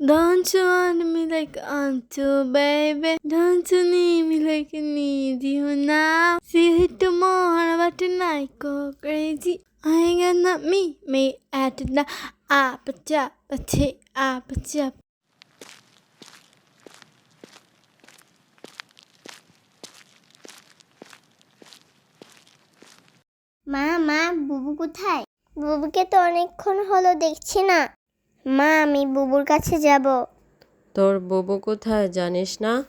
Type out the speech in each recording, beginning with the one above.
Don't you want me like Auntie, baby? Don't you need me like I need you now? See you tomorrow, but tonight go crazy. I ain't got not me, me at the apple, but apple. মা মা বুবু কোথায় বুবুকে তো অনেকক্ষণ হলো দেখছি না মা আমি বুবুর কাছে যাব। তোর বুবু কোথায় জানিস না?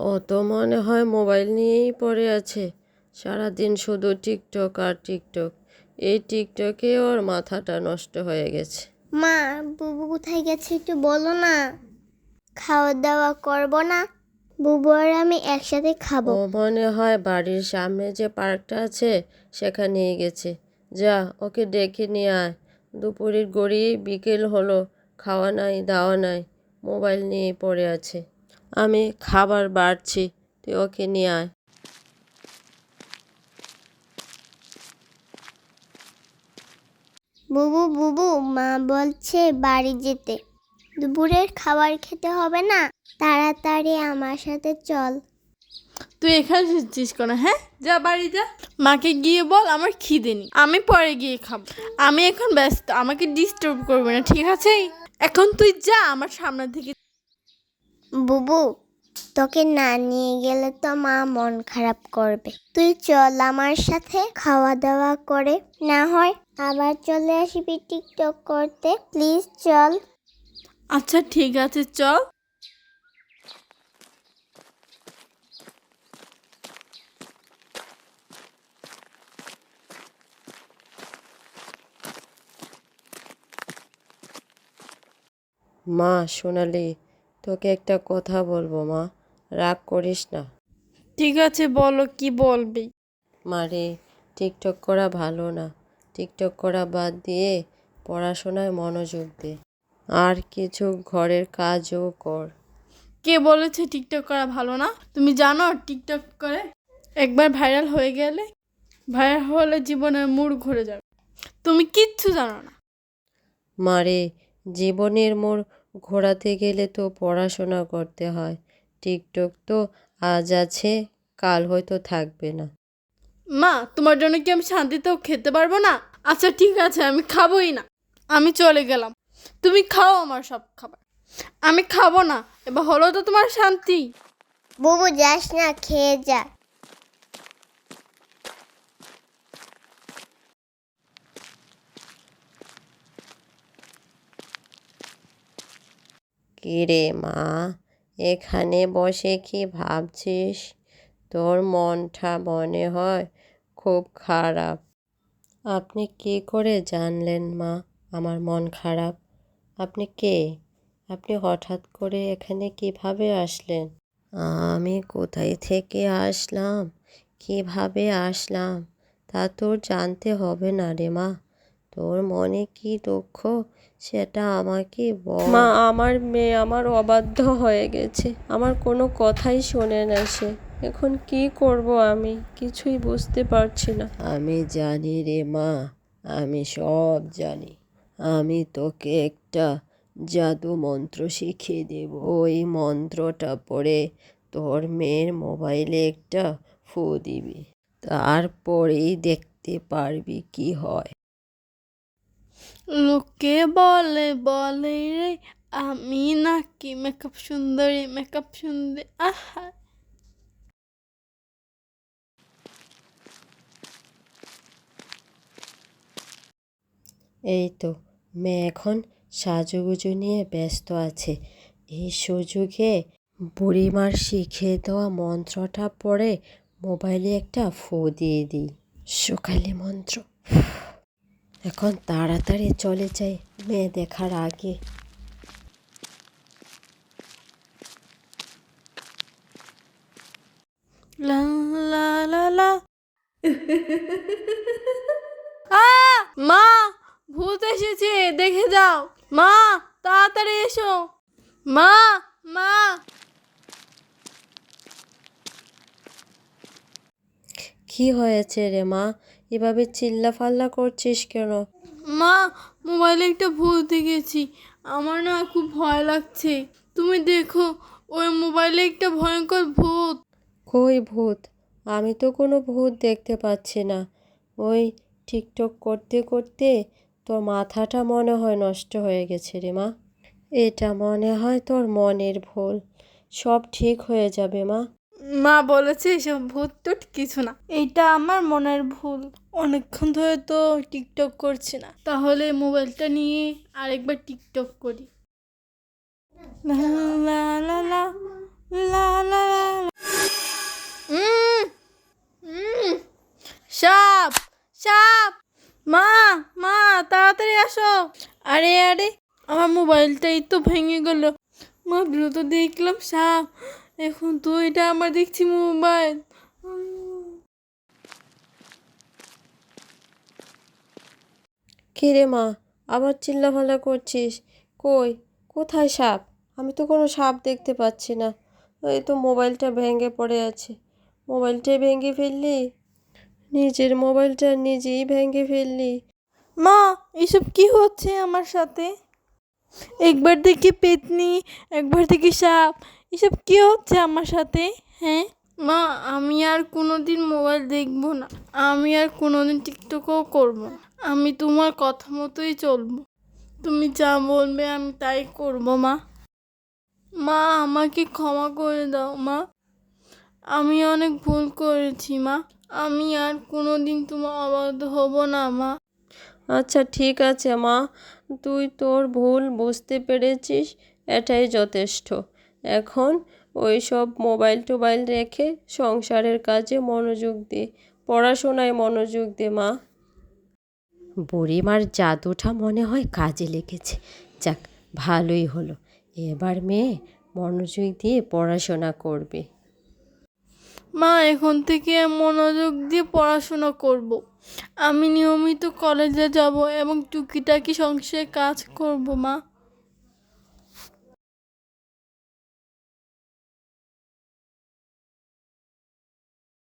ও তো মনে হয় মোবাইল নিয়েই পড়ে আছে। সারাদিন শুধু টিকটক আর টিকটক। এই টিকটকে ওর মাথাটা নষ্ট হয়ে গেছে। মা বুবু কোথায় গেছে একটু বলো না। খাওয়া দাওয়া করব না বুবু আর আমি একসাথে খাব। ও মনে হয় বাড়ির সামনে যে পার্কটা আছে সেখানেই গেছে। যা ওকে ডেকে নিয়ে আয়। দুপুরের গড়িয়ে বিকেল হলো। খাওয়া নাই, দাওয়া নাই, মোবাইল নিয়ে পড়ে আছে। আমি খাবার বাড়ছি, তুই ওকে নিয়ে আয়। বুবু বুবু, মা বলছে বাড়ি যেতে। দুপুরের খাবার খেতে হবে না? তাড়াতাড়ি আমার সাথে চল। তুই এখানে এসেছিস কেন হ্যাঁ? যা বাড়ি যা। মাকে গিয়ে বল আমার খিদে নেই। আমি পরে গিয়ে খাব। আমি এখন ব্যস্ত আমাকে ডিস্টার্ব করবে না ঠিক আছে? এখন তুই যা আমার সামনে থেকে বুবু তোকে না নিয়ে গেলে তো মা মন খারাপ করবে। তুই চল আমার সাথে খাওয়া দাওয়া করে। না হয় আবার চলে আসবি টিকটক করতে। প্লিজ চল। আচ্ছা ঠিক আছে চল। মা সোনালি তোকে একটা কথা বলব মা রাগ করিস না। ঠিক আছে বলো কি বলবি? মারে টিকটক করা ভালো না। টিকটক করা বাদ দিয়ে পড়াশোনায় মনোযোগ দে। আর কিছু ঘরের কাজও কর। কে বলেছে টিকটক করা ভালো না? তুমি জানো টিকটক করে একবার ভাইরাল হয়ে গেলে ভাইরাল হলে জীবনের মুড ঘুরে যাবে। তুমি কিচ্ছু জানো না। মারে জীবনের মোড় ঘোরাতে গেলে তো পড়াশোনা করতে হয়। টিকটক তো আজ আছে কাল হয়তো থাকবে না। মা তোমার জন্য কি আমি শান্তিতেও খেতে পারব না? আচ্ছা ঠিক আছে আমি খাবোই না। আমি চলে গেলাম। তুমি খাও আমার সব খাবার। আমি খাব না এবার হলো তো তোমার শান্তি। বুবু যাস না খেয়ে যা। কিরে মা, এখানে বসে কি ভাবছিস? তোর মনটা মনে হয় খুব খারাপ। আপনি কি করে জানলেন মা আমার মন খারাপ? আপনি কে? আপনি হঠাৎ করে এখানে কীভাবে আসলেন? আমি কোথায় থেকে আসলাম? কীভাবে আসলাম? তা তোর জানতে হবে না রে মা। তোর মনে কি দুঃখ? সেটা আমাকে বল। মা আমার মেয়ে আমার অবাধ্য হয়ে গেছে। আমার কোনো কথাই শোনে না সে। এখন কি করব আমি? কিছুই বুঝতে পারছি না। আমি জানি রে মা আমি সব জানি। আমি তোকে একটা জাদু মন্ত্র শিখিয়ে দেব। ওই মন্ত্রটা পড়ে তোর মেয়ের মোবাইলে একটা ফু দিবি। তারপরেই দেখতে পারবি কি হয়। লোকে বলে বলে রে, আমি নাকি মেকআপ সুন্দরী মেকআপ সুন্দরী, আহা। এই তো, মেয়ে এখন সাজুগুজু নিয়ে ব্যস্ত আছে। এই সুযোগে বুড়িমার শিখিয়ে দেওয়া মন্ত্রটা পড়ে মোবাইলে একটা ফু দিয়ে দিই। সকালে মন্ত্র। এখন তাড়াতাড়ি চলে যাই, মেয়ে দেখার আগে। লা লা লা লা। মা, ভূত এসেছে, দেখে যাও। মা, তাড়াতাড়ি এসো। মা মা। কি হয়েছে রে মা? এভাবে চিল্লা ফাল্লা করছিস কেন? মা মোবাইলে একটা ভূত দেখেছি। আমার না খুব ভয় লাগছে। তুমি দেখো ওই মোবাইলে একটা ভয়ঙ্কর ভূত। কই ভূত? আমি তো কোনো ভূত দেখতে পাচ্ছি না। ওই টিকটক করতে করতে তোর মাথাটা মনে হয় নষ্ট হয়ে গেছে রে মা। এটা মনে হয় তোর মনের ভুল। সব ঠিক হয়ে যাবে মা। মা বলেছে এসব ভূত টুত কিছু না। এইটা আমার মনের ভুল। অনেকক্ষণ ধরে তো টিকটক করছি না। তাহলে মোবাইলটা নিয়ে আরেকবার টিকটক করি। লা লা লা লা লা সাপ সাপ। মা মা, তাড়াতাড়ি আসো। আরে আরে, আমার মোবাইলটাই তো ভেঙে গেল। মা, দ্রুত দেখলাম সাপ। এখন তো এটা আমার দেখছি মোবাইল। কী রে মা আবার চিল্লাফাল্লা করছিস? কই? কোথায় সাপ? আমি তো কোনো সাপ দেখতে পাচ্ছি না। এই তো মোবাইলটা ভেঙে পড়ে আছে। মোবাইলটাই ভেঙে ফেললি? নিজের মোবাইলটা নিজেই ভেঙে ফেললি। মা এসব কি হচ্ছে আমার সাথে? একবার দেখি পেতনি, একবার দেখি সাপ। এসব কি হচ্ছে আমার সাথে হ্যাঁ? মা, আমি আর কোনোদিন মোবাইল দেখব না। আমি আর কোনোদিন টিকটকও করব না। আমি তোমার কথা মতোই চলবো। তুমি যা বলবে আমি তাই করব, মা। মা, আমাকে ক্ষমা করে দাও, মা। আমি অনেক ভুল করেছি, মা। আমি আর কোনোদিন তোমার অবাধ্য হব না, মা। আচ্ছা ঠিক আছে মা। তুই তোর ভুল বুঝতে পেরেছিস, এটাই যথেষ্ট। এখন ওই সব মোবাইল টোবাইল রেখে সংসারের কাজে মনোযোগ দে, পড়াশোনায় মনোযোগ দে মা। বুড়িমার জাদুটা মনে হয় কাজে লেগেছে। যাক, ভালোই হলো। এবার মেয়ে মনোযোগ দিয়ে পড়াশোনা করবে। মা, এখন থেকে মনোযোগ দিয়ে পড়াশোনা করব। আমি নিয়মিত কলেজে যাব এবং টুকিটাকি সংসারে কাজ করব, মা